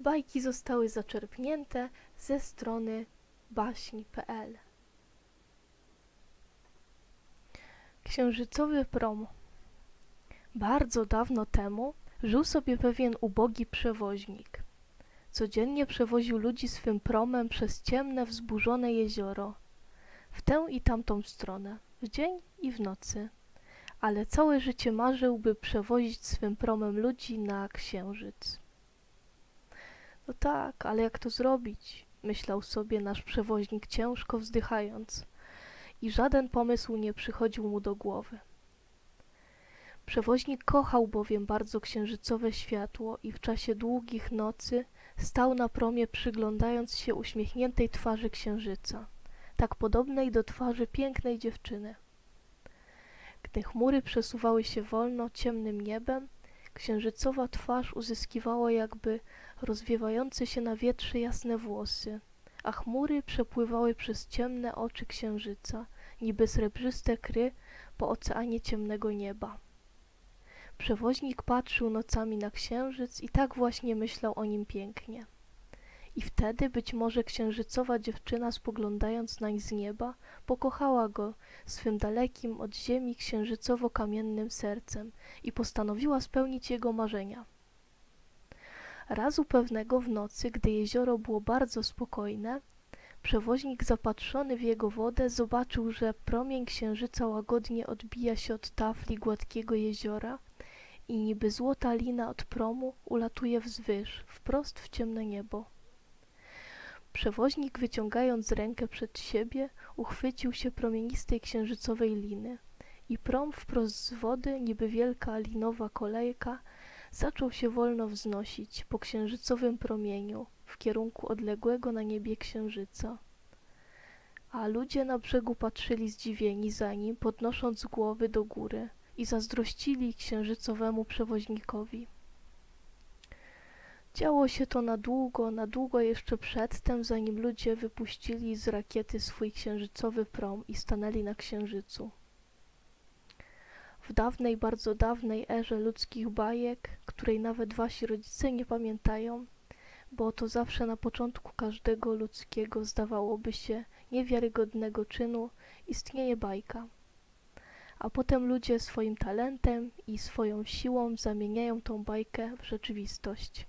Bajki zostały zaczerpnięte ze strony baśni.pl. Księżycowy prom. Bardzo dawno temu żył sobie pewien ubogi przewoźnik. Codziennie przewoził ludzi swym promem przez ciemne, wzburzone jezioro, w tę i tamtą stronę, w dzień i w nocy. Ale całe życie marzył, by przewozić swym promem ludzi na księżyc. No tak, ale jak to zrobić? Myślał sobie nasz przewoźnik ciężko wzdychając i żaden pomysł nie przychodził mu do głowy. Przewoźnik kochał bowiem bardzo księżycowe światło i w czasie długich nocy stał na promie przyglądając się uśmiechniętej twarzy księżyca, tak podobnej do twarzy pięknej dziewczyny. Gdy chmury przesuwały się wolno ciemnym niebem, księżycowa twarz uzyskiwała jakby rozwiewające się na wietrze jasne włosy, a chmury przepływały przez ciemne oczy księżyca, niby srebrzyste kry po oceanie ciemnego nieba. Przewoźnik patrzył nocami na księżyc i tak właśnie myślał o nim pięknie. I wtedy być może księżycowa dziewczyna spoglądając nań z nieba, pokochała go swym dalekim od ziemi księżycowo-kamiennym sercem i postanowiła spełnić jego marzenia. Razu pewnego w nocy, gdy jezioro było bardzo spokojne, przewoźnik zapatrzony w jego wodę zobaczył, że promień księżyca łagodnie odbija się od tafli gładkiego jeziora i niby złota lina od promu ulatuje wzwyż, wprost w ciemne niebo. Przewoźnik wyciągając rękę przed siebie uchwycił się promienistej księżycowej liny i prom wprost z wody, niby wielka linowa kolejka, zaczął się wolno wznosić po księżycowym promieniu w kierunku odległego na niebie księżyca. A ludzie na brzegu patrzyli zdziwieni za nim, podnosząc głowy do góry i zazdrościli księżycowemu przewoźnikowi. Działo się to na długo, na długo jeszcze przedtem, zanim ludzie wypuścili z rakiety swój księżycowy prom i stanęli na księżycu. W dawnej, bardzo dawnej erze ludzkich bajek, której nawet wasi rodzice nie pamiętają, bo to zawsze na początku każdego ludzkiego zdawałoby się niewiarygodnego czynu istnieje bajka. A potem ludzie swoim talentem i swoją siłą zamieniają tą bajkę w rzeczywistość.